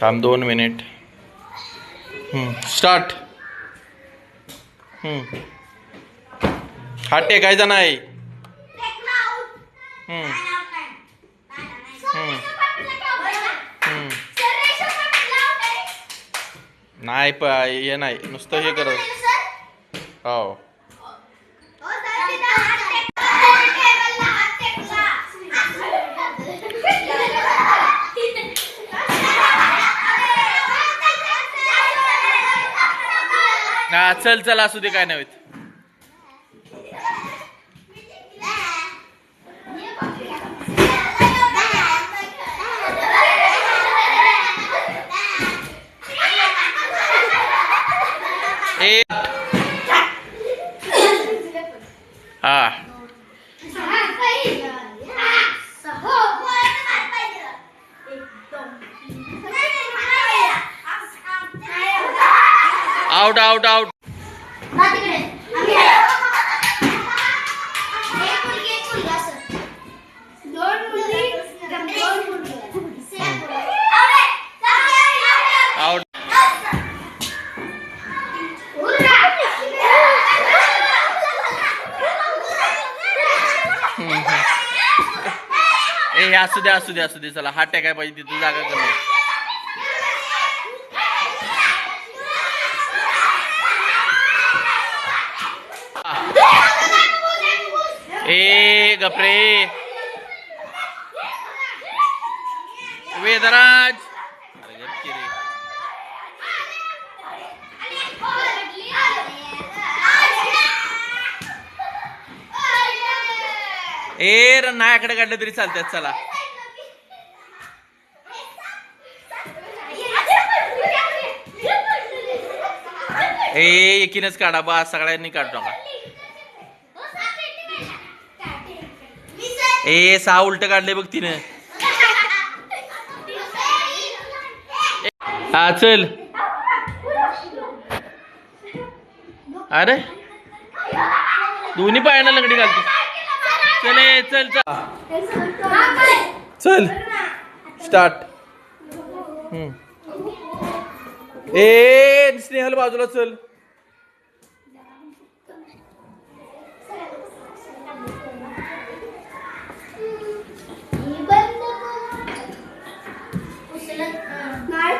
थांब दोन minute. Start हात टेकायचा नाही. हम्म, नाही प हे नाही. नुसतं हे करत. हो. हा चल चल असू दे काय नव्हे हा. आउट आउट आउट ना। आम्ही एक मुलगी ए असू दे असू दे असू दे चला हा टेकाय पाहिजे जागा कमी ए गपरे. वेदराज. ए र नायाकडे काढलं तरी चालतात चला. ए एकीनच काढा बा सगळ्यांनी काढू नका. ए सहा उलट काढले बघ तिनं. हा चल. अरे. दोन्ही पायाला लंगडी घालते चल ए, चल चल. चल. स्टार्ट. ए स्नेहल बाजूला चल.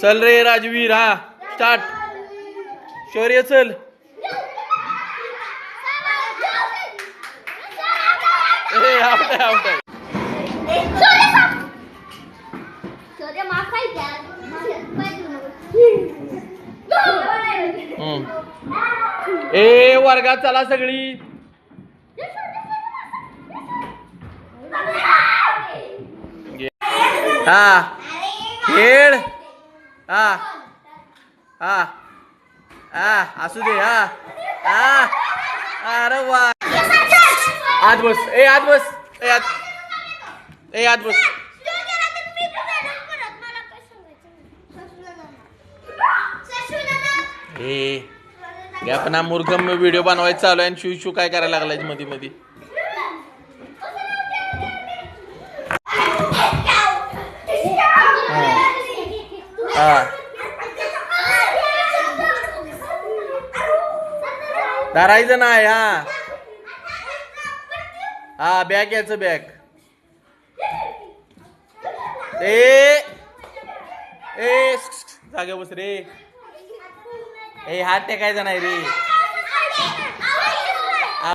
चल रे राजवीर हा. स्टार्ट. शौर्य चल. ए ए वर्गात चला सगळी. हा. खेळ. हा. हा. हा असू दे हा. हा. अरे वा. आत बस. ए आत बस. ए आत. ए आत बस. ए. आपण मुरगम व्हिडिओ बनवायचा चालू आहे आणि शिव शिव काय करायला लागलायमध्ये मध्ये हा. धरायचं नाही हा. हा बॅग याच बॅग ए ए जागे बस रे. ए हात टेकायचा नाही रे.